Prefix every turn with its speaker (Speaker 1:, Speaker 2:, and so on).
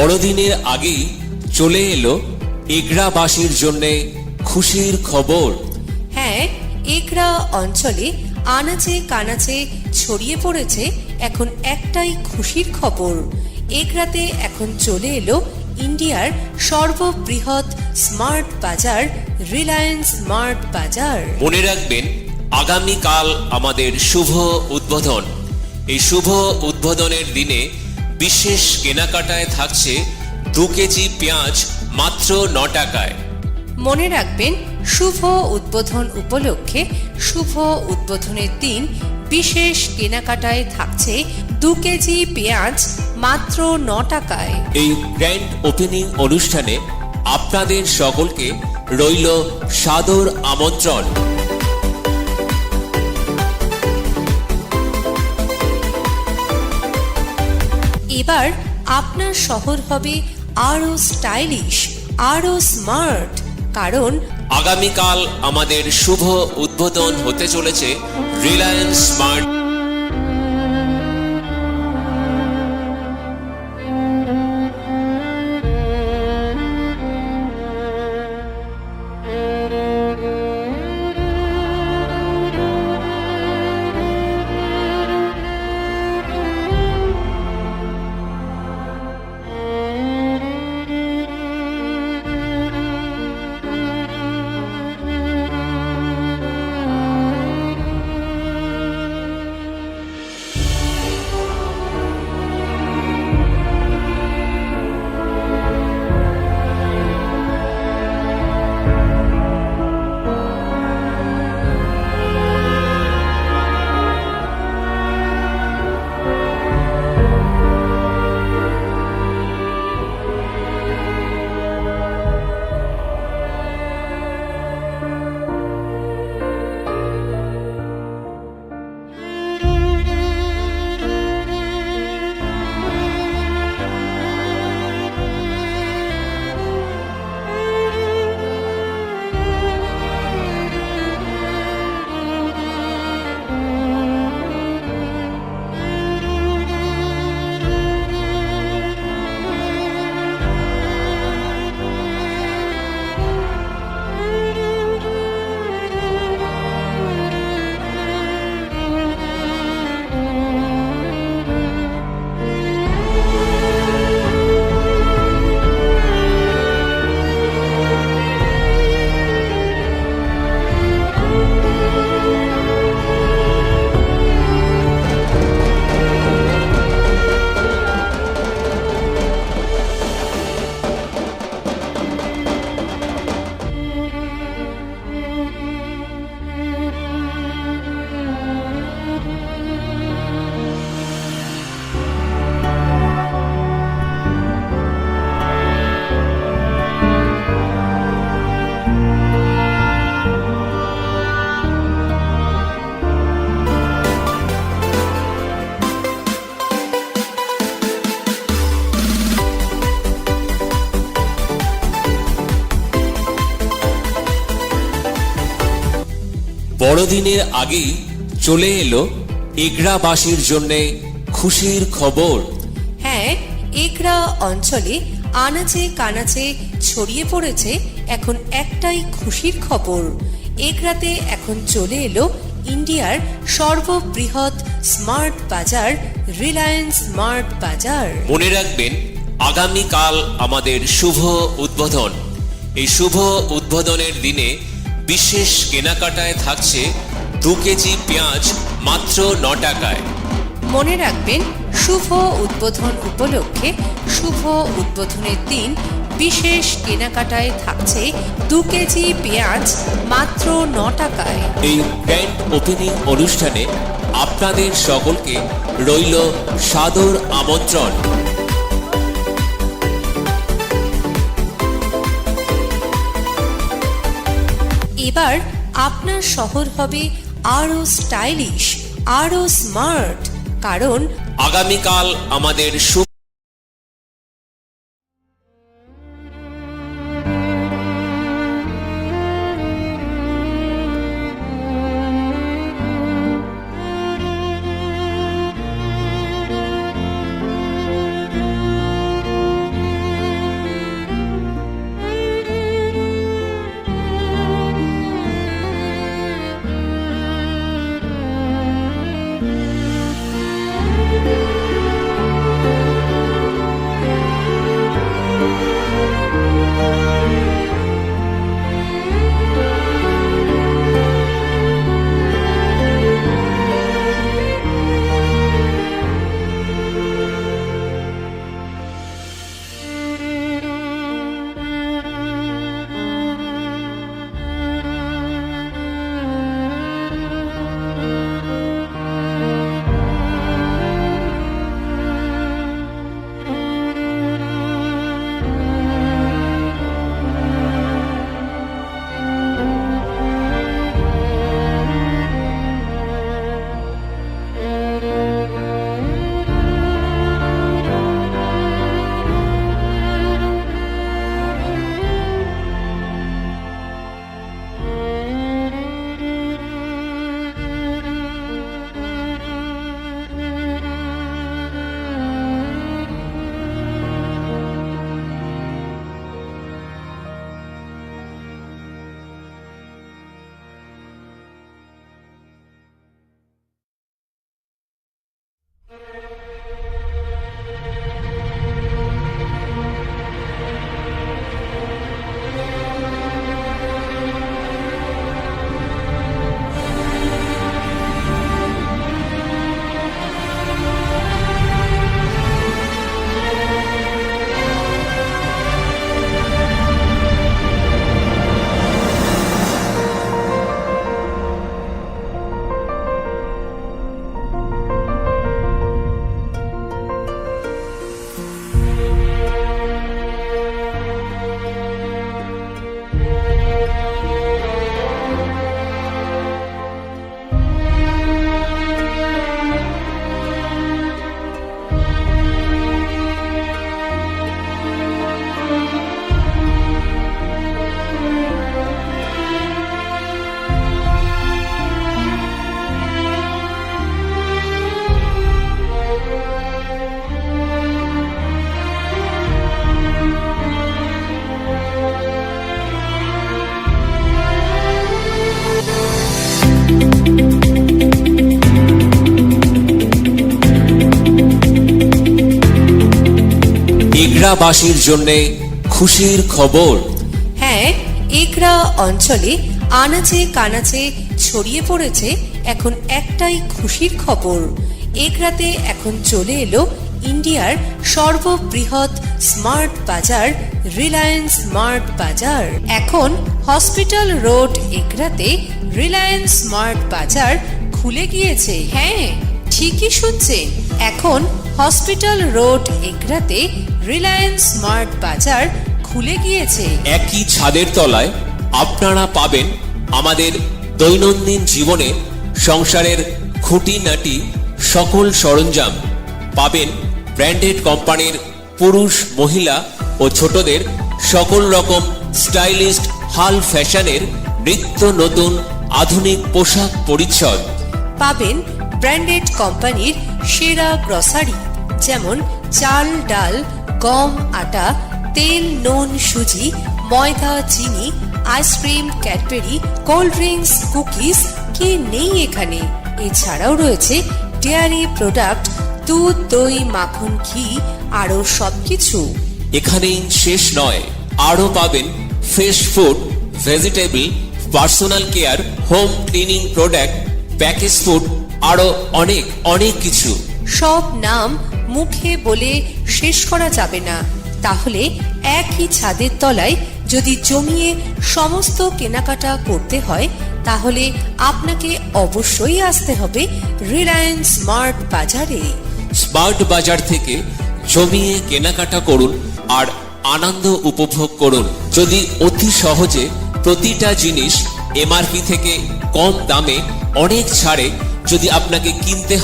Speaker 1: বড়দিনের আগেই চলে এলো এগরাবাসীর জন্য খুশির খবর।
Speaker 2: হ্যাঁ এগরা অঞ্চলে আনাচে কানাচে ছড়িয়ে পড়েছে এখন একটাই খুশির খবর। এগরাতে এখন চলে এলো ইন্ডিয়ার সর্ববৃহৎ স্মার্ট বাজার রিলায়েন্স স্মার্ট বাজার।
Speaker 1: মনে রাখবেন আগামীকাল আমাদের শুভ উদ্বোধন। এই শুভ উদ্বোধনের দিনে বিশেষ কেনাকাটায় থাকছে দু কেজি পেঁয়াজ মাত্র ন টাকায়।
Speaker 2: মনে রাখবেন শুভ উদ্বোধন উপলক্ষে শুভ উদ্বোধনের দিন বিশেষ কেনাকাটায় থাকছে দু কেজি পেঁয়াজ মাত্র ন টাকায়।
Speaker 1: এই গ্র্যান্ড ওপেনিং অনুষ্ঠানে আপনাদের সকলকে রইল সাদর আমন্ত্রণ।
Speaker 2: এবার আপনার শহর হবে আরও স্টাইলিশ আরও স্মার্ট কারণ
Speaker 1: আগামীকাল আমাদের শুভ উদ্বোধন হতে চলেছে রিলায়েন্স স্মার্ট বড়দিনের আগেই চলে এলো এগরাবাসীর জন্য খুশির খবর।
Speaker 2: হ্যাঁ এগরা অঞ্চলে আনাচে কানাচে ছড়িয়ে পড়েছে এখন একটাই খুশির খবর। এগরাতে এখন চলে এলো ইন্ডিয়ার সর্ববৃহৎ স্মার্ট বাজার রিলায়েন্স স্মার্ট বাজার।
Speaker 1: মনে রাখবেন আগামীকাল আমাদের শুভ উদ্বোধন। এই শুভ উদ্বোধনের দিনে বিশেষ কেনাকাটায় থাকছে দু কেজি পেঁয়াজ মাত্র ন টাকায়।
Speaker 2: মনে রাখবেন শুভ উদ্বোধন উপলক্ষে শুভ উদ্বোধনের দিন বিশেষ কেনাকাটায় থাকছে দু কেজি পেঁয়াজ মাত্র ন টাকায়।
Speaker 1: এই গ্র্যান্ড ওপেনিং অনুষ্ঠানে আপনাদের সকলকে রইল সাদর আমন্ত্রণ।
Speaker 2: এবার আপনার শহর হবে আরও স্টাইলিশ আরও স্মার্ট কারণ
Speaker 1: আগামীকাল আমাদের এগরাবাসীর জন্য খুশির খবর।
Speaker 2: হ্যাঁ এগরা অঞ্চলে আনাচে কানাচে ছড়িয়ে পড়েছে এখন একটাই খুশির খবর। এগরাতে এখন চলে এলো ইন্ডিয়ার সর্ববৃহৎ স্মার্ট বাজার, রিলায়েন্স স্মার্ট বাজার। এখন হসপিটাল রোড এগরাতে রিলায়েন্স স্মার্ট বাজার খুলে গিয়েছে। হ্যাঁ ঠিকই শুনছেন। এখন হসপিটাল রোড এগরাতে রিলায়েন্স স্মার্ট বাজার খুলে গিয়েছে।
Speaker 1: একই ছাদের তলায় আপনারা পাবেন আমাদের দৈনন্দিন জীবনে সংসারের খুঁটিনাটি সকল সরঞ্জাম। পাবেন ব্র্যান্ডেড কোম্পানির পুরুষ মহিলা ও ছোটদের সকল রকম স্টাইলিস্ট হাল ফ্যাশনের নিত্য নতুন আধুনিক পোশাক পরিচ্ছদ।
Speaker 2: পাবেন ব্র্যান্ডেড কোম্পানির সেরা গ্রসারি যেমন চাল ডাল গম আটা তেল নুন সুজি ময়দা চিনি ice cream Cadbury cold drinks cookies কি নেই এখানে? এছাড়াও রয়েছে ডেয়ারি প্রোডাক্ট দুধ দই মাখন ঘি আরও সবকিছু।
Speaker 1: এখানেই শেষ নয়। আরও পাবেন fresh food vegetable personal care home cleaning product package food আরও অনেক অনেক কিছু।
Speaker 2: সব নাম মুখে বলে শেষ করা যাবে না। তাহলে একই ছাদের তলায় যদি জমিয়ে সমস্ত কেনাকাটা করতে হয়, তাহলে আপনাকে অবশ্যই আসতে হবে রিলায়েন্স স্মার্ট বাজারে।
Speaker 1: স্মার্ট বাজার থেকে জমিয়ে কেনাকাটা করুন আর আনন্দ উপভোগ করুন। যদি অতি সহজে প্রতিটা জিনিস এমআরপি থেকে কম দামে অনেক ছাড়ে, যদি আপনাকে কিনতে